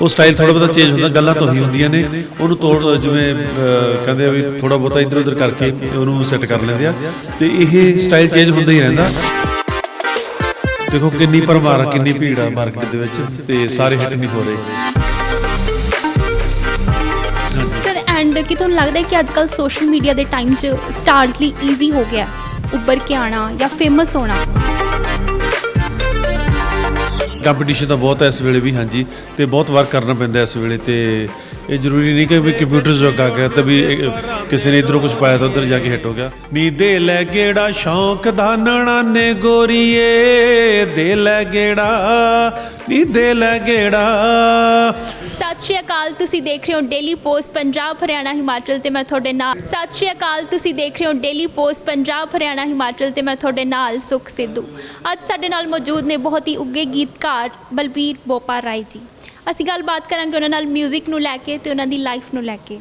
ਉਹ ਸਟਾਈਲ ਥੋੜਾ ਬਹੁਤਾ ਚੇਂਜ ਹੁੰਦਾ ਗੱਲਾਂ ਤਾਂ ਉਹੀ ਹੁੰਦੀਆਂ ਨੇ। ਉਹਨੂੰ ਤੋੜ ਜਿਵੇਂ ਕਹਿੰਦੇ ਆ ਵੀ ਥੋੜਾ ਬਹੁਤਾ ਇੱਧਰ ਉੱਧਰ ਕਰਕੇ ਉਹਨੂੰ ਸੈੱਟ ਕਰ ਲੈਂਦੇ ਆ। ਤੇ ਇਹ ਸਟਾਈਲ ਚੇਂਜ ਹੁੰਦਾ ਹੀ ਰਹਿੰਦਾ। ਦੇਖੋ ਕਿੰਨੀ ਪਰਮਾਰ ਕਿੰਨੀ ਭੀੜ ਆ ਮਾਰਕੀਟ ਦੇ ਵਿੱਚ ਤੇ ਸਾਰੇ ਹਿੱਟ ਨਹੀਂ ਹੋ ਰਹੇ। ਸਰ ਐਂਡ ਕੀ ਤੁਹਾਨੂੰ ਲੱਗਦਾ ਹੈ ਕਿ ਅੱਜ ਕੱਲ ਸੋਸ਼ਲ ਮੀਡੀਆ ਦੇ ਟਾਈਮ 'ਚ ਸਟਾਰਸ ਲਈ ਈਜ਼ੀ ਹੋ ਗਿਆ ਉੱਭਰ ਕੇ ਆਣਾ ਜਾਂ ਫੇਮਸ ਹੋਣਾ? ਕੰਪੀਟੀਸ਼ਨ ਤਾਂ ਬਹੁਤ ਹੈ ਇਸ ਵੇਲੇ ਵੀ, ਹਾਂਜੀ, ਤੇ ਬਹੁਤ ਵਰਕ ਕਰਨਾ ਪੈਂਦਾ ਇਸ ਵੇਲੇ ਤੇ ਇਹ ਜ਼ਰੂਰੀ ਨਹੀਂ ਕਿ ਵੀ ਕੰਪਿਊਟਰ ਜੋਗ ਆ ਗਿਆ ਤਾਂ ਵੀ ਕਿਸੇ ਨੇ ਇਧਰੋਂ ਕੁਝ ਪਾਇਆ ਤਾਂ ਉਧਰ ਜਾ ਕੇ ਹਿੱਟ ਹੋ ਗਿਆ। ਨੀ ਦੇ ਲੈ ਗੇੜਾ, ਸ਼ੌਂਕ ਦਾ ਨਣਾਨੇ ਗੋਰੀਏ ਦੇ ਲੈ ਗੇੜਾ ਨੀ ਦੇ ਲੈ ਗੇੜਾ। ਸਤਿ ਸ਼੍ਰੀ ਅਕਾਲ, ਤੁਸੀਂ ਦੇਖ ਰਹੇ ਹੋ ਡੇਲੀ ਪੋਸਟ ਪੰਜਾਬ, ਹਰਿਆਣਾ, ਹਿਮਾਚਲ ਤੇ ਮੈਂ ਤੁਹਾਡੇ ਨਾਲ। ਸਤਿ ਸ਼੍ਰੀ ਅਕਾਲ, ਤੁਸੀਂ ਦੇਖ ਰਹੇ ਹੋ ਡੇਲੀ ਪੋਸਟ ਪੰਜਾਬ, ਹਰਿਆਣਾ, ਹਿਮਾਚਲ ਤੇ ਮੈਂ ਤੁਹਾਡੇ ਨਾਲ ਸੁਖ ਸਿੱਧੂ। ਅੱਜ ਸਾਡੇ ਨਾਲ ਮੌਜੂਦ ਨੇ ਬਹੁਤ ਹੀ ਉੱਗੇ ਗੀਤਕਾਰ ਬਲਬੀਰ ਬੋਪਾ ਰਾਏ ਜੀ। ਅਸੀਂ ਗੱਲਬਾਤ ਕਰਾਂਗੇ ਉਹਨਾਂ ਨਾਲ 뮤직 ਨੂੰ ਲੈ ਕੇ ਤੇ ਉਹਨਾਂ ਦੀ ਲਾਈਫ ਨੂੰ ਲੈ ਕੇ।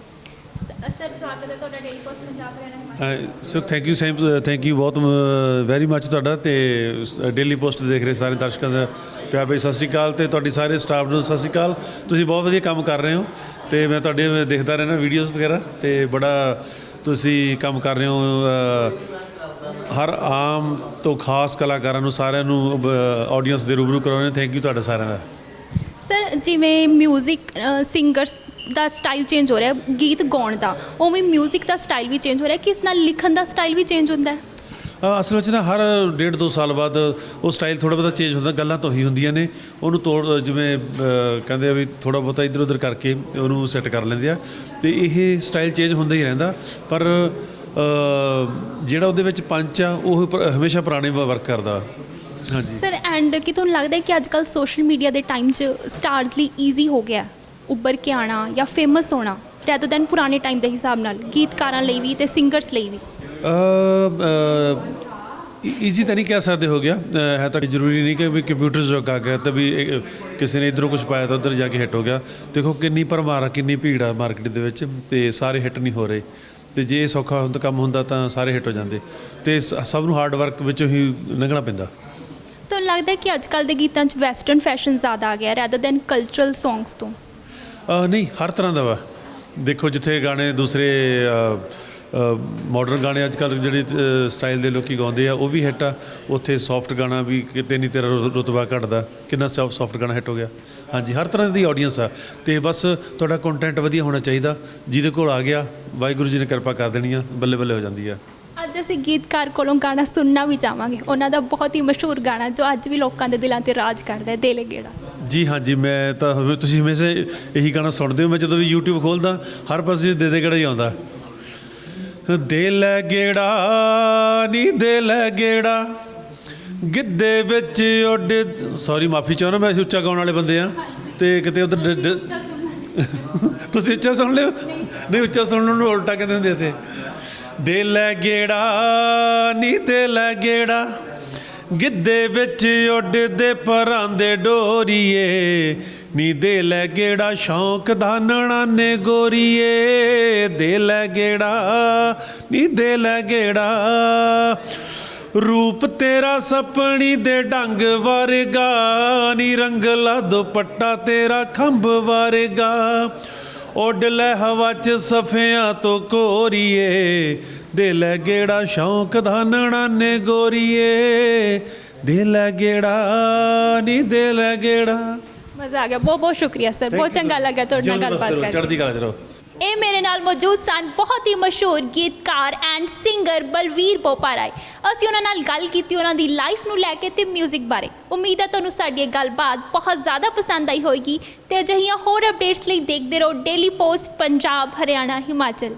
ਸਰ, ਸਵਾਗਤ ਹੈ ਤੁਹਾਡਾ Daily Post Punjab, Haryana so thank you Sam thank you ਬਹੁਤ uh, ਵੈਰੀ ਮੱਚ ਤੁਹਾਡਾ ਤੇ uh, ਡੇਲੀ ਪੋਸਟ ਦੇਖ ਰਹੇ ਸਾਰੇ ਦਰਸ਼ਕਾਂ ਦਾ। ਪਿਆਰ ਭਾਈ ਸਤਿ ਸ਼੍ਰੀ ਅਕਾਲ ਤੇ ਤੁਹਾਡੀ ਸਾਰੇ ਸਟਾਫ ਨੂੰ ਸਤਿ ਸ਼੍ਰੀ ਅਕਾਲ। ਤੁਸੀਂ ਬਹੁਤ ਵਧੀਆ ਕੰਮ ਕਰ ਰਹੇ ਹੋ ਤੇ ਮੈਂ ਤੁਹਾਡੇ ਦੇਖਦਾ ਰਹਿਣਾ ਵੀਡੀਓਜ਼ ਵਗੈਰਾ ਤੇ ਬੜਾ ਤੁਸੀਂ ਕੰਮ ਕਰ ਰਹੇ ਹੋ ਹਰ ਆਮ ਤੋਂ ਖਾਸ ਕਲਾਕਾਰਾਂ ਨੂੰ ਸਾਰਿਆਂ ਨੂੰ ਆਡੀਅנס ਦੇ ਰੂਬਰੂ ਕਰਾਉਣੇ ਥੈਂਕ ਯੂ ਤੁਹਾਡਾ ਸਾਰਿਆਂ ਦਾ। ਸਰ, ਜਿਵੇਂ 뮤직 ਸਿੰਗਰਸ ਦਾ ਸਟਾਈਲ ਚੇਂਜ ਹੋ ਰਿਹਾ, ਗੀਤ ਗਾਉਣ ਦਾ, ਉਵੇਂ 뮤직 ਦਾ ਸਟਾਈਲ ਵੀ ਚੇਂਜ ਹੋ ਰਿਹਾ। ਕਿਸ ਨਾਲ ਲਿਖਣ ਦਾ ਸਟਾਈਲ ਵੀ ਚੇਂਜ ਹੁੰਦਾ ਹੈ? ਅਸਲ ਵਿੱਚ ਨਾ ਹਰ ਡੇਢ ਦੋ ਸਾਲ ਬਾਅਦ ਉਹ ਸਟਾਈਲ ਥੋੜਾ ਬਹੁਤਾ ਚੇਂਜ ਹੁੰਦਾ, ਗੱਲਾਂ ਤਾਂ ਹੀ ਹੁੰਦੀਆਂ ਨੇ। ਉਹਨੂੰ ਤੋੜ ਜਿਵੇਂ ਕਹਿੰਦੇ ਆ ਵੀ ਥੋੜਾ ਬਹੁਤਾ ਇੱਧਰ ਉੱਧਰ ਕਰਕੇ ਉਹਨੂੰ ਸੈੱਟ ਕਰ ਲੈਂਦੇ ਆ। ਤੇ ਇਹ ਸਟਾਈਲ ਚੇਂਜ ਹੁੰਦਾ ਹੀ ਰਹਿੰਦਾ। ਪਰ ਜਿਹੜਾ ਉਹਦੇ ਵਿੱਚ ਪੰਚ ਆ, ਉਹ ਹਮੇਸ਼ਾ ਪੁਰਾਣੇ ਵਰਕ ਕਰਦਾ। ਹਾਂਜੀ। ਸਰ ਐਂਡ ਕੀ ਤੁਹਾਨੂੰ ਲੱਗਦਾ ਕਿ ਅੱਜ ਕੱਲ ਸੋਸ਼ਲ ਮੀਡੀਆ ਦੇ ਟਾਈਮ 'ਚ ਸਟਾਰਸ ਲਈ ਈਜ਼ੀ ਹੋ ਗਿਆ? ਉੱਭਰ ਕੇ ਆਣਾ ਜਾਂ ਫੇਮਸ ਹੋਣਾ ਰੈਦਰ ਦੈਨ ਪੁਰਾਣੇ ਟਾਈਮ ਦੇ ਹਿਸਾਬ ਨਾਲ, ਗੀਤਕਾਰਾਂ ਲਈ ਵੀ ਤੇ ਸਿੰਗਰਸ ਲਈ ਵੀ? ਈਜ਼ੀ ਤਾਂ ਨਹੀਂ ਕਹਿ ਸਕਦੇ ਹੋ ਗਿਆ। ਹੈ ਤਾਂ ਜ਼ਰੂਰੀ ਨਹੀਂ ਕਿ ਵੀ ਕੰਪਿਊਟਰ ਜੋਗ ਆ ਗਿਆ ਤਾਂ ਵੀ ਕਿਸੇ ਨੇ ਇਧਰੋਂ ਕੁਝ ਪਾਇਆ ਤਾਂ ਉਧਰ ਜਾ ਕੇ ਹਿੱਟ ਹੋ ਗਿਆ। ਦੇਖੋ ਕਿੰਨੀ ਪਰਮਾਰ ਕਿੰਨੀ ਭੀੜ ਆ ਮਾਰਕੀਟ ਦੇ ਵਿੱਚ ਤੇ ਸਾਰੇ ਹਿੱਟ ਨਹੀਂ ਹੋ ਰਹੇ। ਤੇ ਜੇ ਸੌਖਾ ਹੁੰਦਾ ਕੰਮ ਹੁੰਦਾ ਤਾਂ ਸਾਰੇ ਹਿੱਟ ਹੋ ਜਾਂਦੇ। ਤੇ ਸਭ ਨੂੰ ਹਾਰਡ ਵਰਕ ਵਿੱਚੋਂ ਹੀ ਲੰਘਣਾ ਪੈਂਦਾ। ਤੁਹਾਨੂੰ ਲੱਗਦਾ ਕਿ ਅੱਜ ਕੱਲ ਦੇ ਗੀਤਾਂ 'ਚ ਵੈਸਟਰਨ ਫੈਸ਼ਨ ਜ਼ਿਆਦਾ ਆ ਗਿਆ ਰੈਦਰ ਦੈਨ ਕਲਚਰਲ ਸੌਂਗਸ ਤੋਂ? ਨਹੀਂ ਹਰ ਤਰ੍ਹਾਂ ਦਾ ਵਾ। ਦੇਖੋ ਜਿੱਥੇ ਗਾਣੇ ਦੂਸਰੇ ਮਾਡਰਨ ਗਾਣੇ ਅੱਜ ਕੱਲ੍ਹ ਜਿਹੜੇ ਸਟਾਈਲ ਦੇ ਲੋਕੀ ਗਾਉਂਦੇ ਆ ਉਹ ਵੀ ਹਿੱਟ ਆ। ਉੱਥੇ ਸੌਫਟ ਗਾਣਾ ਵੀ ਕਿਤੇ ਨਹੀਂ ਤੇਰਾ ਰੁਤਬਾ ਘਟਦਾ। ਕਿੰਨਾ ਸੌਫਟ ਗਾਣਾ ਹਿੱਟ ਹੋ ਗਿਆ। ਹਾਂਜੀ ਹਰ ਤਰ੍ਹਾਂ ਦੀ ਆਡੀਅנס ਆ। ਤੇ ਬਸ ਤੁਹਾਡਾ ਕੰਟੈਂਟ ਵਧੀਆ ਹੋਣਾ ਚਾਹੀਦਾ। ਜਿਹਦੇ ਕੋਲ ਆ ਗਿਆ ਵਾਹਿਗੁਰੂ ਜੀ ਨੇ ਕਿਰਪਾ ਕਰ ਦੇਣੀ ਆ ਬੱਲੇ ਬੱਲੇ ਹੋ ਜਾਂਦੀ ਆ। ਅੱਜ ਅਸੀਂ ਗੀਤਕਾਰ ਕੋਲੋਂ ਗਾਣਾ ਸੁਣਨਾ ਵੀ ਚਾਹਾਂਗੇ। ਉਹਨਾਂ ਦਾ ਬਹੁਤ ਹੀ ਮਸ਼ਹੂਰ ਗਾਣਾ ਜੋ ਅੱਜ ਵੀ ਲੋਕਾਂ ਦੇ ਦਿਲਾਂ ਤੇ ਰਾਜ ਕਰਦਾ ਹੈ ਦੇਲੇ ਗੇੜਾ। ਜੀ ਹਾਂਜੀ ਮੈਂ ਤਾਂ ਤੁਸੀਂ ਹਮੇਸ਼ਾ ਇਹੀ ਗਾਣਾ ਸੁਣਦੇ ਹੋ ਮੈਂ ਜਦੋਂ ਵੀ YouTube ਖੋਲਦਾ ਹਰ ਪਾਸੇ ਦੇ ਦੇ ਕਿਹੜਾ ਹੀ ਆਉਂਦਾ। ਦੇ ਲੈ ਗੇੜਾ, ਨੀ ਦੇ ਲੈ ਗੇੜਾ। ਗਿੱਦੇ ਵਿੱਚ ਉੱਡ ਸੌਰੀ ਮਾਫੀ ਚਾਹੁੰਦਾ ਮੈਂ ਉੱਚਾ ਗਾਉਣ ਵਾਲੇ ਬੰਦੇ ਆ। ਤੇ ਕਿਤੇ ਉਧਰ ਤੁਸੀਂ ਉੱਚਾ ਸੁਣ ਲਿਓ? ਨਹੀਂ, ਉੱਚਾ ਸੁਣਨ ਨੂੰ ਉਲਟਾ ਕਹਿੰਦੇ ਹੁੰਦੇ ਇੱਥੇ। ਦੇ ਲੈ ਗੇੜਾ, ਨੀ ਦੇ ਲੈ ਗੇੜਾ। ਗਿੱਦੇ ਵਿੱਚ ਉੱਡਦੇ ਪਰਾਂਦੇ ਡੋਰੀਏ। ਨੀ ਦੇ ਲੈ ਗੇੜਾ ਸ਼ੌਂਕ ਦਾ ਨਣਾਨੇ ਗੋਰੀਏ। ਦੇ ਲੈ ਗੇੜਾ, ਨੀ ਦੇ ਲੈ ਗੇੜਾ। ਰੂਪ ਤੇਰਾ ਸਪਣੀ ਦੇ ਡੰਗ ਵਰਗਾ, ਨੀ ਰੰਗਲਾ ਦੁਪੱਟਾ ਤੇਰਾ ਖੰਭ ਵਰਗਾ। ਉੱਡ ਲੈ ਹਵਾ ਚ ਸਫਿਆਂ ਤੋਂ ਕੋਰੀਏ। ਦੇ ਲੈ ਗੇੜਾ ਸ਼ੌਂਕ ਦਾ ਨਣਾਨੇ ਗੋਰੀਏ। ਦੇ ਲੈ ਗੇੜਾ, ਨੀ ਦੇ ਲੈ ਗੇੜਾ। ਮਜ਼ਾ ਆ ਗਿਆ ਬਹੁਤ ਬਹੁਤ ਸ਼ੁਕਰੀਆ ਸਰ ਬਹੁਤ ਚੰਗਾ ਲੱਗਾ ਤੁਹਾਡੇ ਨਾਲ ਗੱਲਬਾਤ ਕਰਕੇ। ਚੜ੍ਹਦੀ ਕਲਾ ਚ ਰਹੋ। ਇਹ ਮੇਰੇ ਨਾਲ ਮੌਜੂਦ ਸਨ ਬਹੁਤ ਹੀ ਮਸ਼ਹੂਰ ਗੀਤਕਾਰ ਐਂਡ ਸਿੰਗਰ ਬਲਵੀਰ ਬੋਪਾ ਰਾਏ ਅਸੀਂ ਉਹਨਾਂ ਨਾਲ ਗੱਲ ਕੀਤੀ ਉਹਨਾਂ ਦੀ ਲਾਈਫ ਨੂੰ ਲੈ ਕੇ ਤੇ 뮤직 ਬਾਰੇ। ਉਮੀਦ ਹੈ ਤੁਹਾਨੂੰ ਸਾਡੀ ਇਹ ਗੱਲਬਾਤ ਬਹੁਤ ਜ਼ਿਆਦਾ ਪਸੰਦ ਆਈ ਹੋਵੇਗੀ ਤੇ ਅਜਿਹੀਆਂ ਹੋਰ ਅਪਡੇਟਸ ਲਈ ਦੇਖਦੇ ਰਹੋ ਡੇਲੀ ਪੋਸਟ ਪੰਜਾਬ ਹਰਿਆਣਾ ਹਿਮਾਚਲ।